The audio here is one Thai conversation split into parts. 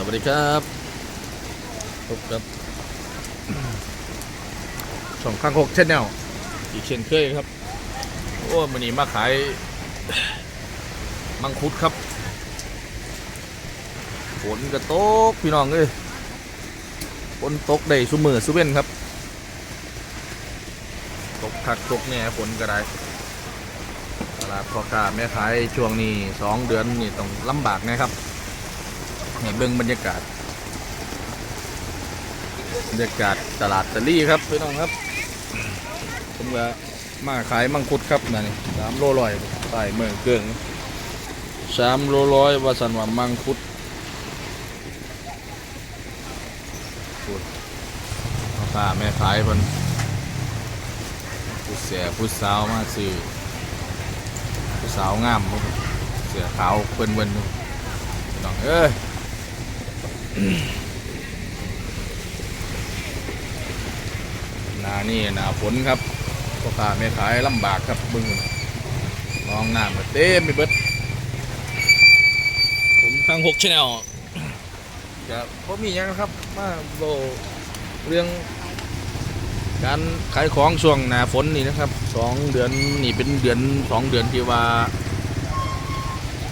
สวัสดีครับพบกับช่องข้างหกชแนลอีกเช่นเคยครับโอ้มันนี้มาขาย มังคุดครับฝนกระตกพี่น้องเอ้ยฝนตกได้สุมือสุเว้นครับ ตกคักตกแหน่ฝนก็ได้ตลาดพ่อค้าแม่ขายช่วงนี้สองเดือนนี่ต้องลำบากนะครับ ให้เบิ่งบรรยากาศ บรรยากาศตลาดตะลี่ครับพี่น้องครับผมก็มาขายมังคุดครับนั่นนี่สามโลร้อยใต้เมืองเกิงสามโลร้อยว่าสันว่ามังคุดพ่อตาแม่ขายเพิ่นผู้เสียผู้สาวมาซื้อผู้สาวงามครับเสือขาวเปิ้นเปิ้นๆพี่น้องเอ้ย นานี่หนาฝนครับพ่อค้าแม่ขายลำบากครับบึงมองน้ำมาเต็มไปเบิดผมทางหกชแนลจะพ่มีหยังครับมาโบเรื่องการขายของช่วงหนาฝนนี่นะครับสองเดือนนี่เป็นเดือนสองเดือนที่ว่า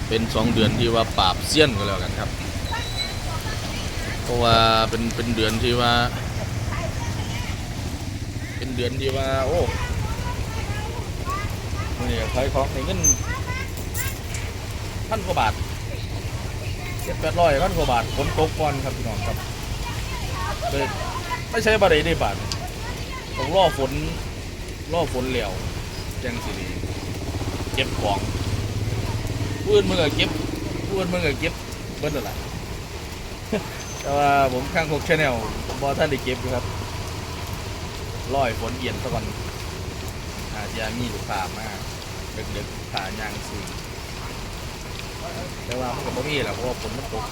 เป็นสองเดือนที่ว่าปราบเสี้ยนก็แล้วกันครับ เพราะว่าเป็นเป็นเดือนที่ว่า เป็นเดือนที่ว่า โอ้นี่ขายของในเงินพันกว่าบาทเจ็ดแปดร้อยพันกว่าบาทฝนตกก่อนครับพี่น้องครับไม่ใช่บารีได้บาทต้องรอฝนรอฝนเหลวจังสิดีเก็บของพูดมึงก็เก็บพูดมึงก็เก็บเบิ้ลอะไร แต่ว่าผมข้างหกชแนลบอท่านได้เก็บอยู่ครับร้อยฝนเอียนซะก่อนอาจจะมีลูกค้ามาเดึกๆขายางซื้อแต่ว่ามันก็บ่มีแหละเพราะว่าฝนมันตก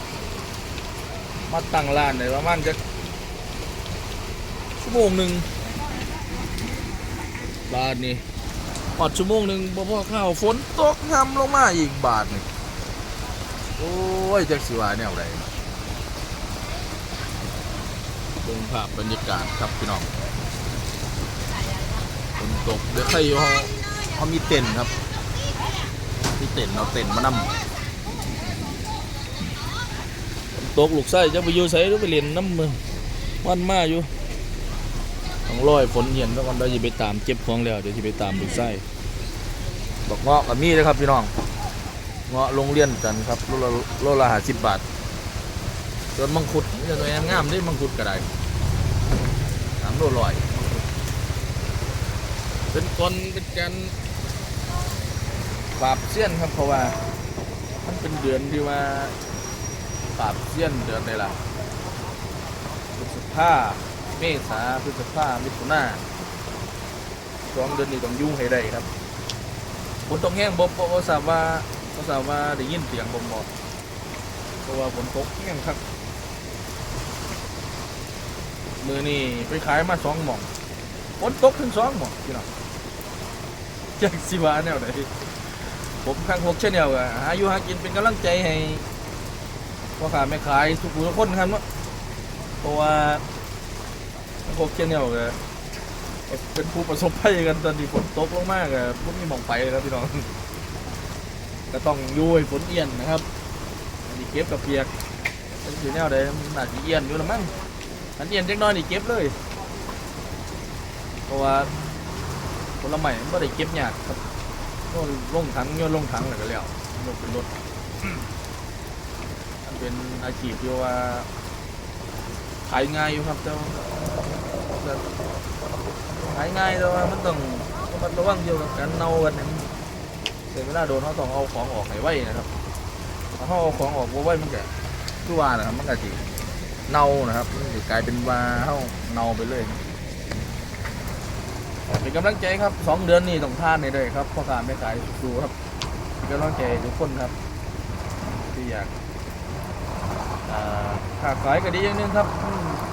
มาตั้งร้านได้ประมาณจะชั่วโมงหนึ่งบาทนี่พอดชั่วโมงหนึ่งบ่พอข้าวฝนตกทำลงมาอีกบาทหนึงโอ้ยจักสิว่าแนวใด เบิ่งภาพบรรยากาศครับพี่น้องฝนตกเดี๋ยวใครอยู่เขาเขามีเต็นครับมีเต็นเอาเต็นมานำฝนตกลูกไส้จะไปอยู่ไสหรือไปเรียนน้ำมือวันมาอยู่ต้องรอยฝนเย็นแล้วกันเราจะไปตามเก็บของแล้วเดี๋ยวจะไปตามลูกไส้บอกเงาะกับมีนะครับพี่น้องเงาะโรงเรียนกันครับโลละโลละห้าสิบบาท ส่วนมังคุดนี่จะตัวงามๆได้มังคุดก็ได้สามโลร้อย เป็นกลเป็นการปราบเสี้ยนครับเพราะว่า มันเป็นเดือนที่ว่าปราบเสี้ยนเดือนใดล่ะพฤษภาเมษาพฤษภามิถุนาสองเดือนนี้ต้องยุ่งให้ได้ครับฝนตกแห้งบบบ่ทราบว่าบ่ทราบว่าได้ยินเสียงบ่หมดเพราะว่าฝนตกแห้งครับ มือนี่ไปขายมาสองหม่องฝนตกถึงสองหมดพี่น้องจากสิวาแนวไหนผมข้างหกเช่นเดียวกับหาอยู่หากินเป็นกำลังใจให้พ่อค้าแม่ขายทุกผู้ทุกคนครับเนาะเพราะว่าข้างหกเช่นเดียวกับเป็นผู้ประสบภัยกันตอนที่ฝนตกลงมากกับพวกนี้มองไปเลยครับพี่น้องก็ต้องยุ่ให้ฝนเอียนนะครับอันนี้เก็บกับเปียกอันนี้แนวใดมันน่าจะเอียนอยู่ละมั้ง อันเอียนเล็กน้อยนี่เก็บเลย เพราะว่าผลไม้มันไม่ได้เก็บยากครับโยนลงถังโยนลงถังแล้วก็แล้วลงเป็นรถมันเป็นอาชีพที่ว่าขายง่ายอยู่ครับแต่ว่าขายง่ายแต่ว่ามันต้องมัดระวังเกี่ยวกับการเน่ากันเนี่ยเสียเวลาโดนเขาต้องเอาของออกให้ไวนะครับถ้าเขาเอาของออกบ่ไวมันก็คือว่านะครับมันก็สิ เน่านะครับมันจะกลายเป็นวาเขาเน่าไปเลยเป็นกำลังใจครับสองเดือนนี้ต้องท่านเลยครับพ่อค้าแม่ขายดูครับเป็นกำลังใจทุกคนครับ ที่อยากอ่าค้าขายก็ดีอย่างนึงครับ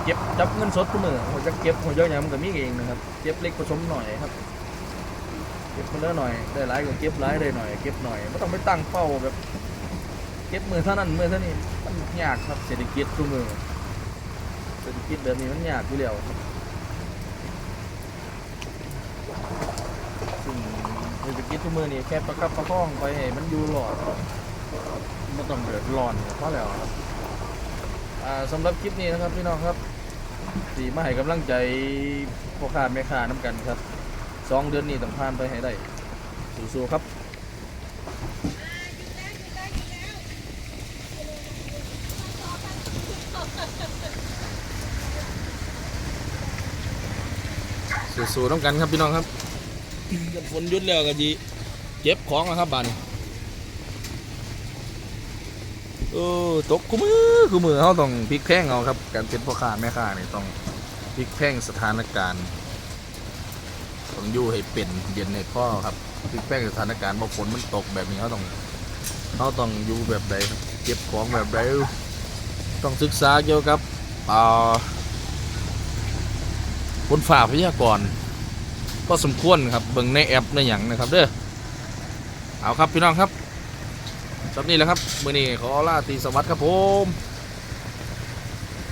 เก็บจับเงินสดทุกมือหัวจะเก็บหัวยอะอย่างมันก็มีเองนะครับเก็บเล็กผสมหน่อยครับ เก็บมาเยอหน่อยได้หลายก็เก็บหลายได้หน่อยเก็บหน่อยไม่ต้องไปตั้งเป้าแบบเก็บมือเท่านั้นมือเท่านี้มันยากครับเศรษฐกิจทุกมือ ศรษฐกิจแบบนี้มันยากอยู่แล้วครับซึ่งเศรษฐกิจทุกมือนี่แค่ประคับประคองไปให้มันอยู่รอดไม่ต้องเดือดร้อนก็พอแล้วครับอ่าสำหรับคลิปนี้นะครับพี่น้องครับสีมาให้กำลังใจพ่อค้าแม่ค้าน้ำกันครับสองเดือนนี้ต้องผ่านไปให้ได้สู้ๆครับ สู้ๆต้องกันครับพี่น้องครับฝนยุดแล้วก็จีเก็บของแล้วครับบ้านนี้ตกคู่มือคู่มือเขาต้องพลิกแพงเอาครับ การเป็นพ่อค้าแม่ค้านี่ต้องพลิกแพงสถานการณ์ต้องอยู่ให้เป็นเย็นในข้อครับพลิกแพงสถานการณ์พอฝนมันตกแบบนี้เขาต้องเขาต้องอยู่แบบใดครับเก็บของแบบใดต้องศึกษาเกี่ยวกับอ่า บนฝ่าพยากรณ์ก็สมควรครับเบิ่งในแอปในอย่างนะครับเด้อเอาครับพี่น้องครับสำนี้แล้วครับ มือนี้ขอลาตีสวัสดิ์ครับผม